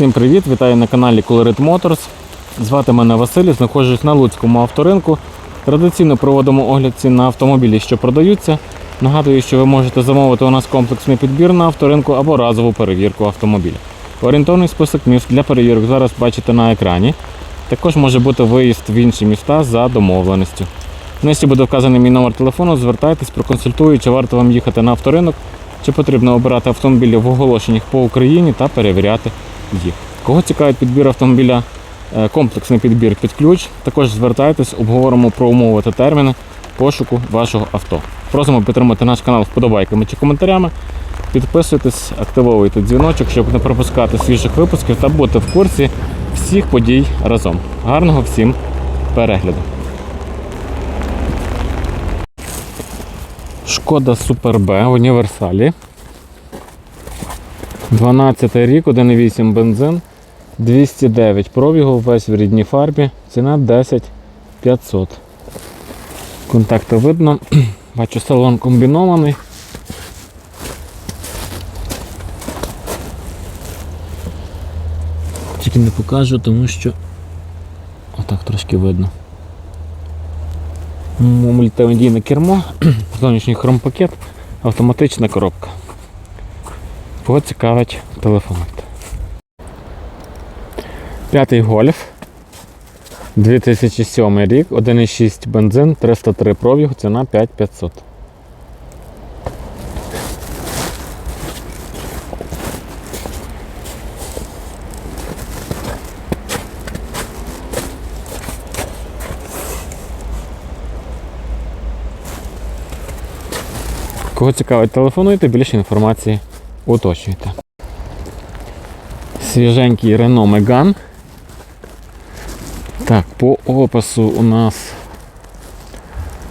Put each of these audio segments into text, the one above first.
Всім привіт! Вітаю на каналі Colorit Motors. Звати мене Василь, знаходжусь на Луцькому авторинку. Традиційно проводимо огляд цін на автомобілі, що продаються. Нагадую, що ви можете замовити у нас комплексний підбір на авторинку або разову перевірку автомобіля. Орієнтовний список міст для перевірок зараз бачите на екрані. Також може бути виїзд в інші міста за домовленістю. Внизі буде вказаний мій номер телефону. Звертайтесь, проконсультую, чи варто вам їхати на авторинок, чи потрібно обирати автомобілі в оголошеннях по Україні та перевіряти їх. Кого цікавить підбір автомобіля, е, комплексний підбір під ключ, також звертайтесь, обговоримо про умови та терміни пошуку вашого авто. Просимо підтримати наш канал вподобайками чи коментарями. Підписуйтесь, активовуйте дзвіночок, щоб не пропускати свіжих випусків та бути в курсі всіх подій разом. Гарного всім перегляду! Шкода Супер Б в універсалі. 12 рік, 1,8 бензин, 209 пробігу, весь в рідній фарбі, ціна 10 500. Контакти видно. Бачу салон комбінований. Тільки не покажу, тому що отак трошки видно. Мультимедійне кермо, зовнішній хромпакет, автоматична коробка. Кого цікавить, телефонуйте. П'ятий гольф. 2007 рік, 1,6 бензин, 303 пробігу, ціна 5500. Кого цікавить, телефонуйте, більше інформації уточнюйте. Свіженький Renault Megane. Так, по опису у нас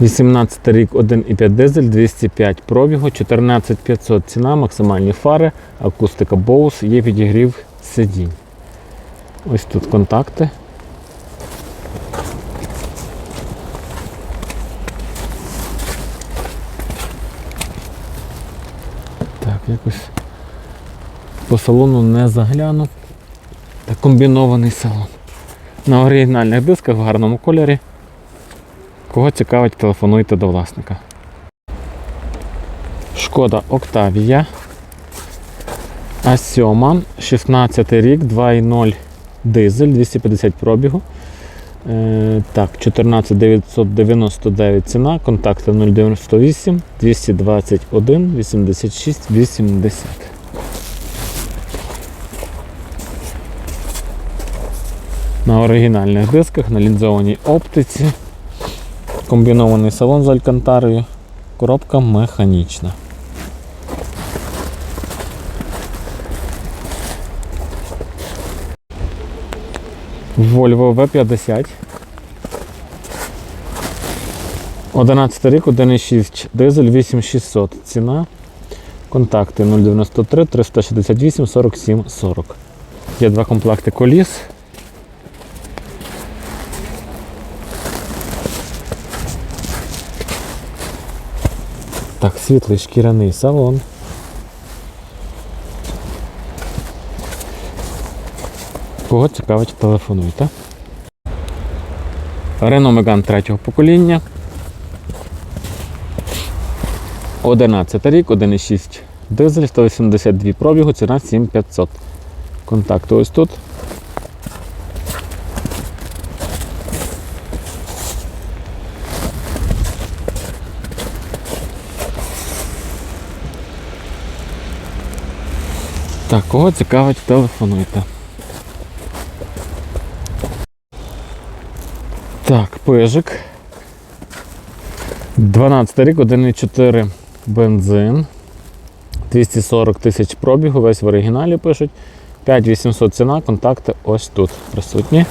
18 рік 1,5 дизель, 205 пробігу, 14500 ціна, максимальні фари, акустика Bose, є підігрів сидінь. Ось тут контакти. Так, якось по салону не заглянув. Та комбінований салон. На оригінальних дисках в гарному кольорі. Кого цікавить, телефонуйте до власника. Шкода Октавія. А7, 16 рік, 2.0 дизель, 250 пробігу. Е, так, 14 999 ціна, контакти 098 221 86 80. На оригінальних дисках, на лінзованій оптиці. Комбінований салон з алькантарою. Коробка механічна. Volvo V50. 11 рік, 1,6 дизель 8600. Ціна. Контакти 093 368 47 40. Є два комплекти коліс. Так, світлий шкіряний салон. Кого цікавить, телефонуйте. Renault Megane третього покоління. 11 рік, 1,6 дизель, 182 пробігу, ціна 7500. Контакти ось тут. Так, кого цікавить, телефонуйте. Так, пижик. 12 рік, 1,4 бензин. 240 тисяч пробігу, весь в оригіналі пишуть. 5800 ціна, контакти ось тут присутні.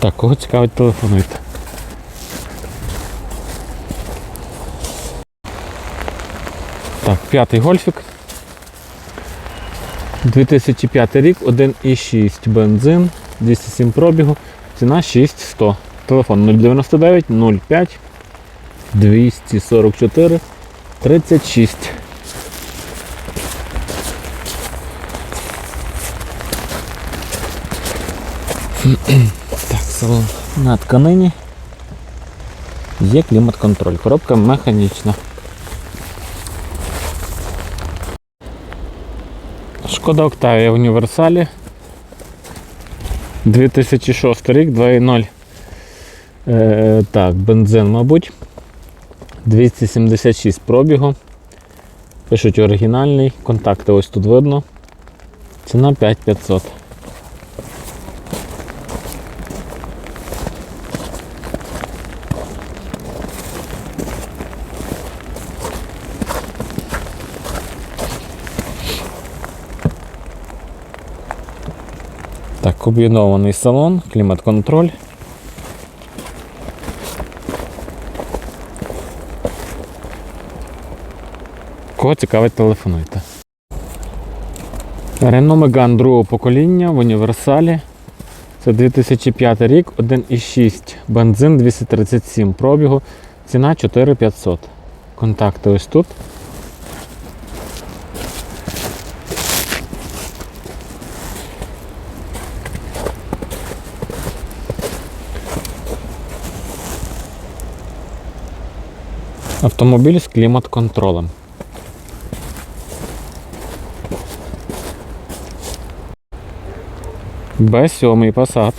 Так, кого цікавить, телефонуйте. Так, п'ятий гольфік. 2005 рік, 1,6 бензин, 207 пробігу, ціна 6100. Телефон 099 05 244 36. Так, салон на тканині. Є клімат-контроль. Коробка механічна. Шкода Октавія в універсалі. 2006 рік, 2.0. Е, так, бензин, мабуть. 276 пробігу. Пишуть оригінальний. Контакти ось тут видно. Ціна 5500. Комбінований салон, клімат-контроль. Кого цікавить, телефонуйте. Renault Megane другого покоління в універсалі. Це 2005 рік, 1,6 бензин 237 пробігу. Ціна 4500. Контакти ось тут. Автомобіль з клімат-контролем. Б7 Passat.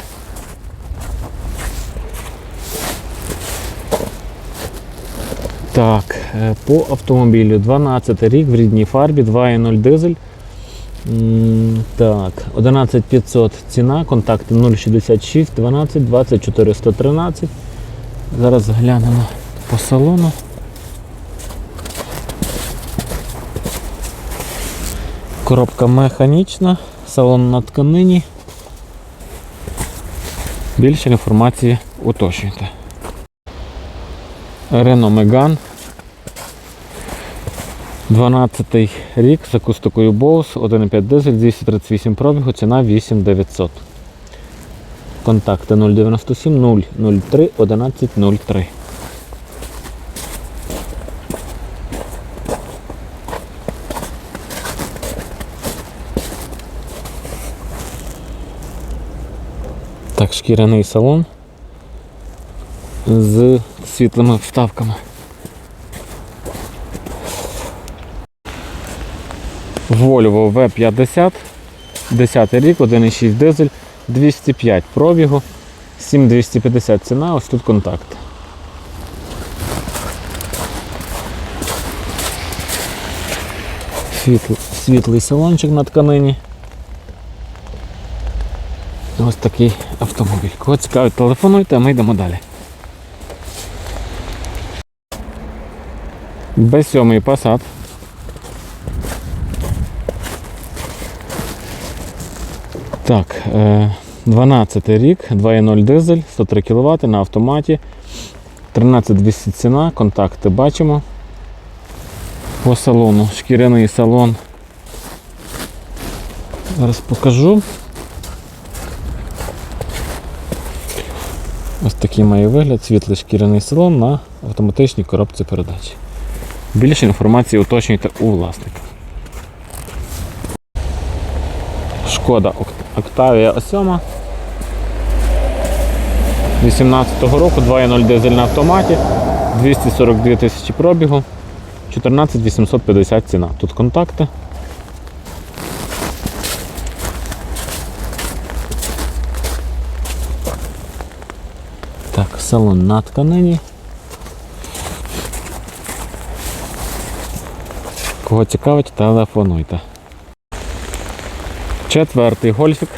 Так, е, по автомобілю 12 рік в рідній фарбі, 2.0 дизель. Так, 11500 ціна, контакти 066 12 24 113. Зараз глянемо по салону. Коробка механічна, салон на тканині. Більше інформації уточнюйте. Renault Megane. 12 рік з акустикою Bose, 1,5 дизель, 238 пробігу, ціна 8900. Контакти 097 003 1103. Так, шкіряний салон з світлими вставками. Volvo V50, 10 рік, 1,6 дизель, 205 пробігу, 7250 ціна, ось тут контакт. Світл, світлий салончик на тканині. Ось такий автомобіль. Кого цікавить, телефонуйте, а ми йдемо далі. Б7 Passat. Так, е, 12 рік, 2.0 дизель, 103 кВт на автоматі. 13200 ціна, контакти бачимо. По салону, шкіряний салон. Зараз покажу. Ось такий має вигляд, світлий шкіряний салон на автоматичній коробці передач. Більше інформації уточнюйте у власника. Шкода Octavia 7 18-го року 2.0 дизель на автоматі, 242 тисячі пробігу, 14 850 ціна. Тут контакти. Так, салон на тканині. Кого цікавить, телефонуйте. Четвертий гольфік.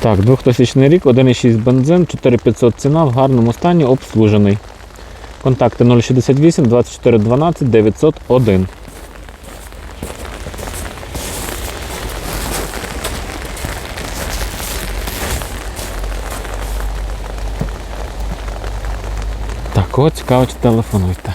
Так, 2000 рік, 1,6 бензин, 4500 ціна, в гарному стані, обслужений. Контакти 068 24 12 901. Так, от цікаво, чи телефонуйте.